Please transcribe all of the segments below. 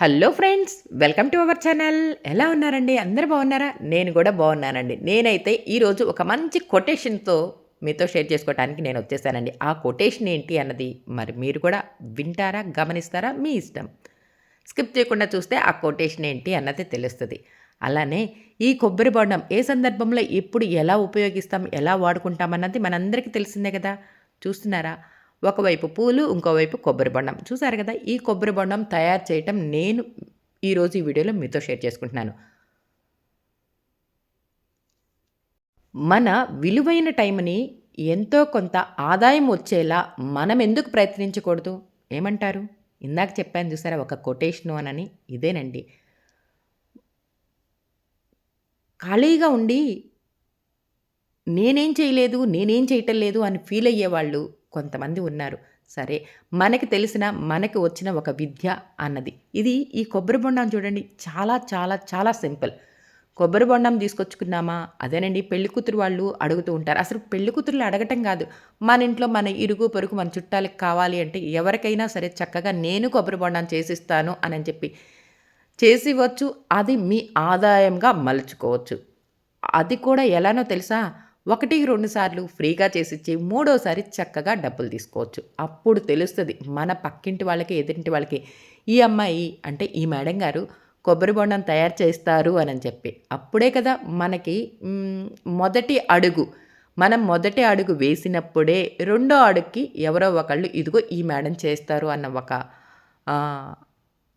Hello friends welcome to our channel. ఎలా ఉన్నారండి? అందరు బాగున్నారా? నేను కూడా బాగున్నానండి. నేనైతే ఈరోజు ఒక మంచి కొటేషన్తో మీతో షేర్ చేసుకోవడానికి నేను వచ్చేసానండి. ఆ కొటేషన్ ఏంటి అన్నది మరి మీరు కూడా వింటారా గమనిస్తారా? మీ ఇష్టం. స్కిప్ చేయకుండా చూస్తే ఆ కొటేషన్ ఏంటి అన్నది తెలుస్తుంది. అలానే ఈ కొబ్బరి బొండం ఏ సందర్భంలో ఎప్పుడు ఎలా ఉపయోగిస్తాం ఎలా వాడుకుంటాం అన్నది మనందరికీ తెలిసిందే కదా. చూస్తున్నారా? ఒకవైపు పూలు ఇంకోవైపు కొబ్బరి బొండం. చూసారు కదా ఈ కొబ్బరి బొండం తయారు చేయటం నేను ఈరోజు ఈ వీడియోలో మీతో షేర్ చేసుకుంటున్నాను. మన విలువైన టైంని ఎంతో కొంత ఆదాయం వచ్చేలా మనం ఎందుకు ప్రయత్నించకూడదు? ఏమంటారు? ఇందాక చెప్పాను చూసారా ఒక కొటేషను అనని ఇదేనండి. ఖాళీగా ఉండి నేనేం చేయలేదు నేనేం చేయటం లేదు అని ఫీల్ అయ్యేవాళ్ళు కొంతమంది ఉన్నారు. సరే మనకి తెలిసిన మనకి వచ్చిన ఒక విద్య అన్నది. ఇది ఈ కొబ్బరి బొండం చూడండి. చాలా చాలా చాలా సింపుల్. కొబ్బరి బొండం తీసుకొచ్చుకున్నామా? అదేనండి. పెళ్ళి కూతురు వాళ్ళు అడుగుతూ ఉంటారు. అసలు పెళ్ళి కూతురులు అడగటం కాదు. మన ఇంట్లో మన ఇరుగు పొరుగు మన చుట్టాలకు కావాలి అంటే ఎవరికైనా సరే చక్కగా నేను కొబ్బరి బొండం చేసిస్తాను అని చెప్పి చేసివచ్చు అది మీ ఆదాయంగా మలుచుకోవచ్చు. అది కూడా ఎలానో తెలుసా? ఒకటి రెండు సార్లు ఫ్రీగా చేసిచ్చి మూడోసారి చక్కగా డబ్బులు తీసుకోవచ్చు. అప్పుడు తెలుస్తుంది మన పక్కింటి వాళ్ళకి ఎదురింటి వాళ్ళకి ఈ అమ్మాయి అంటే ఈ మేడం గారు కొబ్బరి బొండం తయారు చేస్తారు అని చెప్పి. అప్పుడే కదా మనకి మొదటి అడుగు. మనం మొదటి అడుగు వేసినప్పుడే రెండో అడుగుకి ఎవరో ఒకళ్ళు ఇదిగో ఈ మేడం చేస్తారు అన్న ఒక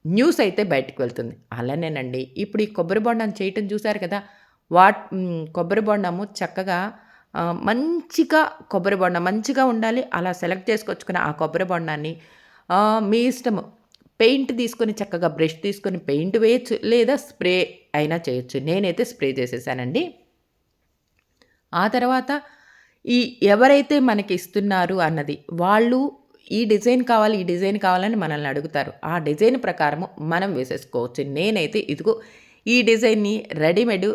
న్యూస్ అయితే బయటకు వెళ్తుంది. అలానేనండి. ఇప్పుడు ఈ కొబ్బరి బొండం చేయటం చూశారు కదా? వాట్ కొబ్బరి బొండము చక్కగా మంచిగా కొబ్బరి బొండం మంచిగా ఉండాలి. అలా సెలెక్ట్ చేసుకొచ్చుకున్న ఆ కొబ్బరి బొండాన్ని మీ ఇష్టము. పెయింట్ తీసుకొని చక్కగా బ్రష్ తీసుకొని పెయింట్ వేయచ్చు లేదా స్ప్రే అయినా చేయొచ్చు. నేనైతే స్ప్రే చేసేసానండి. ఆ తర్వాత ఈ ఎవరైతే మనకి ఇస్తున్నారు అన్నది వాళ్ళు ఈ డిజైన్ కావాలి ఈ డిజైన్ కావాలని మనల్ని అడుగుతారు. ఆ డిజైన్ ప్రకారము మనం వేసేసుకోవచ్చు. నేనైతే ఇదిగో ఈ డిజైన్ని రెడీమేడ్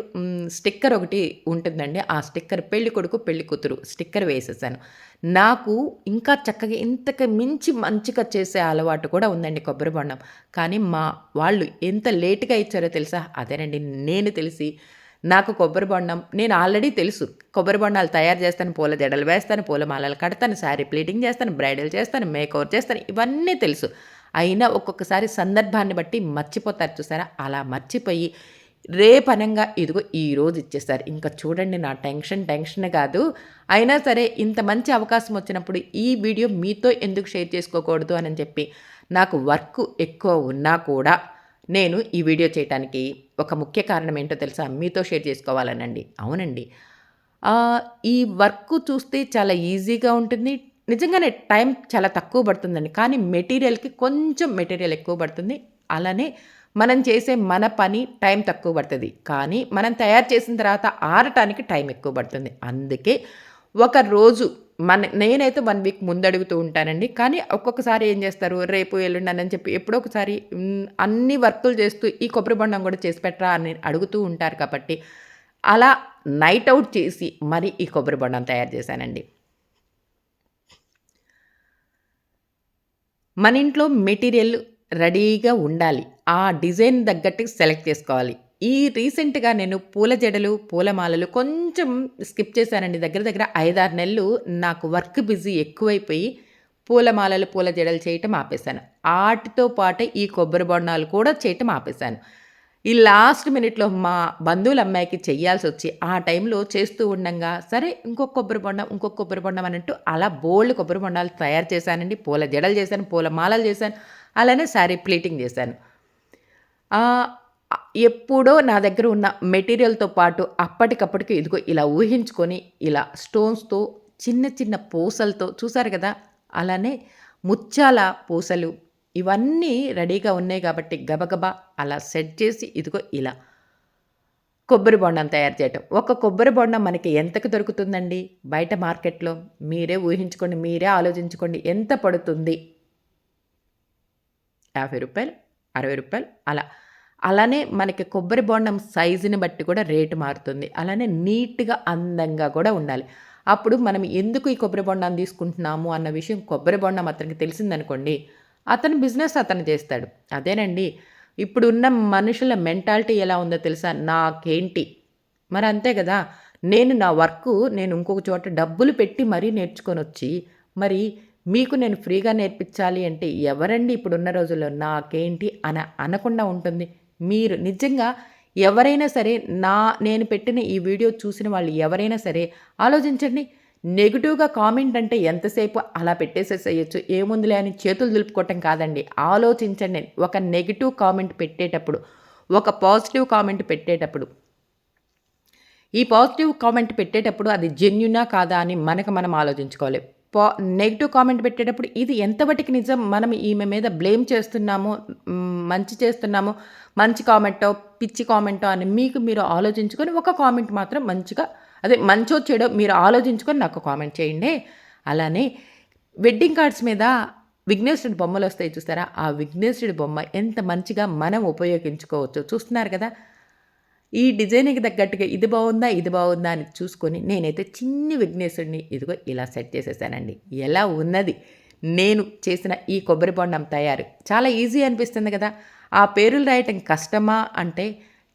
స్టిక్కర్ ఒకటి ఉంటుందండి. ఆ స్టిక్కర్ పెళ్ళి కొడుకు పెళ్ళి కూతురు స్టిక్కర్ వేసేసాను. నాకు ఇంకా చక్కగా ఇంతకు మించి మంచిగా చేసే అలవాటు కూడా ఉందండి కొబ్బరి బొండం. కానీ మా వాళ్ళు ఎంత లేటుగా ఇచ్చారో తెలుసా? అదేనండి నేను తెలిసి నాకు కొబ్బరి బొండం నేను ఆల్రెడీ తెలుసు. కొబ్బరి బొండాలు తయారు చేస్తాను పూల జడలు వేస్తాను పూల మాలలు కడతాను శారీ ప్లీటింగ్ చేస్తాను బ్రైడల్ చేస్తాను మేకవర్ చేస్తాను ఇవన్నీ తెలుసు. అయినా ఒక్కొక్కసారి సందర్భాన్ని బట్టి మర్చిపోతారు చూసారా? అలా మర్చిపోయి రేపనంగా ఇదిగో ఈరోజు ఇచ్చేస్తారు. ఇంకా చూడండి నా టెన్షన్ టెన్షన్ కాదు. అయినా సరే ఇంత మంచి అవకాశం వచ్చినప్పుడు ఈ వీడియో మీతో ఎందుకు షేర్ చేసుకోకూడదు అని చెప్పి నాకు వర్క్ ఎక్కువ ఉన్నా కూడా నేను ఈ వీడియో చేయడానికి ఒక ముఖ్య కారణం ఏంటో తెలుసా? మీతో షేర్ చేసుకోవాలనండి. అవునండి. ఈ వర్క్ చూస్తే చాలా ఈజీగా ఉంటుంది. నిజంగానే టైం చాలా తక్కువ పడుతుందండి. కానీ మెటీరియల్కి కొంచెం మెటీరియల్ ఎక్కువ పడుతుంది. అలానే మనం చేసే మన పని టైం తక్కువ పడుతుంది. కానీ మనం తయారు చేసిన తర్వాత ఆరటానికి టైం ఎక్కువ పడుతుంది. అందుకే ఒక రోజు మన నేనైతే వన్ వీక్ ముందు అడుగుతూ ఉంటానండి. కానీ ఒక్కొక్కసారి ఏం చేస్తారు? రేపు ఎల్లుండి అని చెప్పి ఎప్పుడో ఒకసారి అన్ని వర్కులు చేస్తూ ఈ కొబ్బరి బొండం కూడా చేసి పెట్టరా అని అడుగుతూ ఉంటారు కాబట్టి అలా నైట్ అవుట్ చేసి మరి ఈ కొబ్బరి బొండం తయారు చేశానండి. మన ఇంట్లో మెటీరియల్ రెడీగా ఉండాలి. ఆ డిజైన్ తగ్గట్టు సెలెక్ట్ చేసుకోవాలి. ఈ రీసెంట్గా నేను పూల జడలు పూలమాలలు కొంచెం స్కిప్ చేశానండి. దగ్గర దగ్గర ఐదారు నెలలు నాకు వర్క్ బిజీ ఎక్కువైపోయి పూలమాలలు పూల జడలు చేయటం ఆపేశాను. వాటితో పాటే ఈ కొబ్బరి బొండాలు కూడా చేయటం ఆపేశాను. ఈ లాస్ట్ మినిట్లో మా బంధువుల అమ్మాయికి చెయ్యాల్సి వచ్చి ఆ టైంలో చేస్తూ ఉండగా సరే ఇంకొక కొబ్బరి బొండం ఇంకొక కొబ్బరి బొండం అన్నట్టు అలా బోల్డ్ కొబ్బరి బొండాలు తయారు చేశానండి. పూల జడలు చేశాను పూల మాలలు చేశాను అలానే శారీ ప్లీటింగ్ చేశాను. ఎప్పుడో నా దగ్గర ఉన్న మెటీరియల్తో పాటు అప్పటికప్పటికి ఇదిగో ఇలా ఊహించుకొని ఇలా స్టోన్స్తో చిన్న చిన్న పూసలతో చూసారు కదా అలానే ముత్యాల పూసలు ఇవన్నీ రెడీగా ఉన్నాయి కాబట్టి గబగబా అలా సెట్ చేసి ఇదిగో ఇలా. కొబ్బరి బొండం తయారు చేయటం. ఒక కొబ్బరి బొండం మనకి ఎంతకు దొరుకుతుందండి? బయట మార్కెట్లో మీరే ఊహించుకోండి మీరే ఆలోచించుకోండి ఎంత పడుతుంది? యాభై రూపాయలు అరవై రూపాయలు అలా. అలానే మనకి కొబ్బరి బొండం సైజుని బట్టి కూడా రేటు మారుతుంది. అలానే నీట్గా అందంగా కూడా ఉండాలి. అప్పుడు మనం ఎందుకు ఈ కొబ్బరి బొండాన్ని తీసుకుంటున్నాము అన్న విషయం కొబ్బరి బొండం అతనికి తెలిసిందనుకోండి అతను బిజినెస్ అతను చేస్తాడు. అదేనండి. ఇప్పుడున్న మనుషుల మెంటాలిటీ ఎలా ఉందో తెలుసా? నాకేంటి? మరి అంతే కదా. నేను నా వర్క్ నేను ఇంకొక చోట డబ్బులు పెట్టి మరీ నేర్చుకొని వచ్చి మరి మీకు నేను ఫ్రీగా నేర్పించాలి అంటే ఎవరండి ఇప్పుడున్న రోజుల్లో నాకేంటి అని అనకుండా ఉంటుంది? మీరు నిజంగా ఎవరైనా సరే నా నేను పెట్టిన ఈ వీడియో చూసిన వాళ్ళు ఎవరైనా సరే ఆలోచించండి. నెగిటివ్గా కామెంట్ అంటే ఎంతసేపు అలా పెట్టేసేసేయచ్చు? ఏముందిలే అని చేతులు దులుపుకోవటం కాదండి. ఆలోచించండి. ఒక నెగిటివ్ కామెంట్ పెట్టేటప్పుడు ఒక పాజిటివ్ కామెంట్ పెట్టేటప్పుడు. ఈ పాజిటివ్ కామెంట్ పెట్టేటప్పుడు అది జెన్యునా కాదా అని మనకు మనం ఆలోచించుకోవాలి. పా నెగిటివ్ కామెంట్ పెట్టేటప్పుడు ఇది ఎంతవరకు నిజం? మనం ఈమె మీద బ్లేమ్ చేస్తున్నామో మంచి చేస్తున్నామో మంచి కామెంటో పిచ్చి కామెంటో అని మీకు మీరు ఆలోచించుకొని ఒక కామెంట్ మాత్రం మంచిగా అదే మంచో చెడో మీరు ఆలోచించుకొని నాకు కామెంట్ చేయండి. అలానే వెడ్డింగ్ కార్డ్స్ మీద విఘ్నేశ్వరుడి బొమ్మలు వస్తాయి చూస్తారా? ఆ విఘ్నేశ్వరుడి బొమ్మ ఎంత మంచిగా మనం ఉపయోగించుకోవచ్చు చూస్తున్నారు కదా? ఈ డిజైనింగ్కి తగ్గట్టుగా ఇది బాగుందా ఇది బాగుందా అని చూసుకొని నేనైతే చిన్ని విఘ్నేశ్వరుడిని ఇదిగో ఇలా సెట్ చేసేసానండి. ఎలా ఉన్నది? నేను చేసిన ఈ కొబ్బరి బొండం తయారు చాలా ఈజీ అనిపిస్తుంది కదా? ఆ పేరులు రాయటం కష్టమా అంటే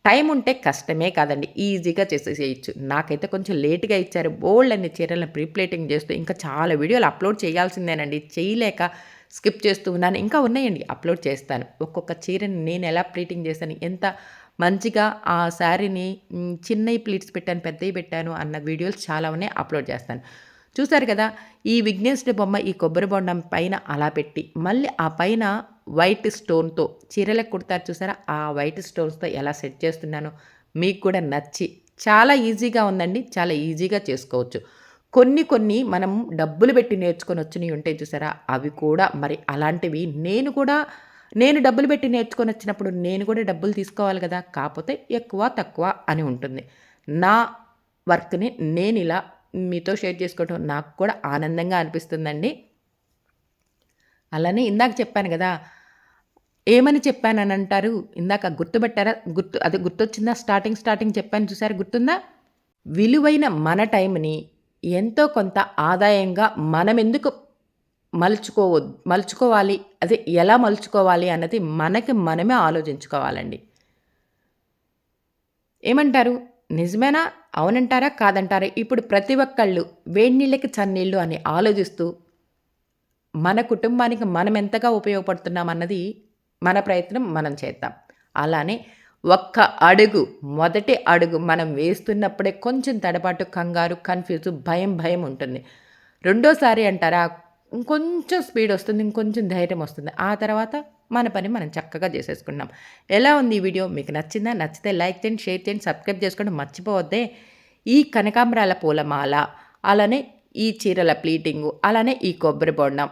టైం ఉంటే కష్టమే కాదండి. ఈజీగా చేసేసేయచ్చు. నాకైతే కొంచెం లేట్గా ఇచ్చారు. బోల్డ్ అన్ని చీరలను ప్రీప్లేటింగ్ చేస్తూ ఇంకా చాలా వీడియోలు అప్లోడ్ చేయాల్సిందేనండి. చేయలేక స్కిప్ చేస్తూ ఉన్నాను. ఇంకా ఉన్నాయండి. అప్లోడ్ చేస్తాను. ఒక్కొక్క చీరని నేను ఎలా ప్లీటింగ్ చేశాను? ఎంత మంచిగా ఆ శారీని చిన్నవి ప్లీట్స్ పెట్టాను పెద్దవి పెట్టాను అన్న వీడియోస్ చాలా ఉన్నాయి. అప్లోడ్ చేస్తాను. చూశారు కదా ఈ విఘ్నేశుడి బొమ్మ ఈ కొబ్బరి బొండం పైన అలా పెట్టి మళ్ళీ ఆ పైన వైట్ స్టోన్తో చీరలకు కుడతారు చూసారా? ఆ వైట్ స్టోన్స్తో ఎలా సెట్ చేస్తున్నానో మీకు కూడా నచ్చి చాలా ఈజీగా ఉందండి చాలా ఈజీగా చేసుకోవచ్చు. కొన్ని కొన్ని మనం డబ్బులు పెట్టి నేర్చుకొని వచ్చినవి ఉంటాయి చూసారా? అవి కూడా మరి అలాంటివి నేను కూడా నేను డబ్బులు పెట్టి నేర్చుకొని వచ్చినప్పుడు నేను కూడా డబ్బులు తీసుకోవాలి కదా కాకపోతే ఎక్కువ తక్కువ అని ఉంటుంది. నా వర్క్ని నేను ఇలా మీతో షేర్ చేసుకోవటం నాకు కూడా ఆనందంగా అనిపిస్తుందండి. అలానే ఇందాక చెప్పాను కదా ఏమని చెప్పానని అంటారు ఇందాక గుర్తుపెట్టారా? గుర్తు అది గుర్తొచ్చిందా? స్టార్టింగ్ స్టార్టింగ్ చెప్పాను చూసారు? గుర్తుందా? విలువైన మన టైంని ఎంతో కొంత ఆదాయంగా మనం ఎందుకు మలుచుకోవ మలుచుకోవాలి? అదే ఎలా మలుచుకోవాలి అన్నది మనకి మనమే ఆలోచించుకోవాలండి. ఏమంటారు? నిజమేనా? అవునంటారా? కాదంటారా? ఇప్పుడు ప్రతి ఒక్కళ్ళు వేడి నీళ్ళకి చన్నీళ్ళు అని ఆలోచిస్తూ మన కుటుంబానికి మనం ఎంతగా ఉపయోగపడుతున్నాం అన్నది మన ప్రయత్నం మనం చేద్దాం. అలానే ఒక్క అడుగు మొదటి అడుగు మనం వేస్తున్నప్పుడే కొంచెం తడబాటు కంగారు కన్ఫ్యూజ్ భయం భయం ఉంటుంది. రెండోసారి అంటారా? ఇంకొంచెం స్పీడ్ వస్తుంది ఇంకొంచెం ధైర్యం వస్తుంది. ఆ తర్వాత మన పని మనం చక్కగా చేసేసుకున్నాం. ఎలా ఉంది ఈ వీడియో? మీకు నచ్చిందా? నచ్చితే లైక్ చేయండి షేర్ చేయండి సబ్స్క్రైబ్ చేసుకోండి మర్చిపోవద్దే. ఈ కనకాంబరాల పూలమాల అలానే ఈ చీరల ప్లీటింగు అలానే ఈ కొబ్బరి బొండం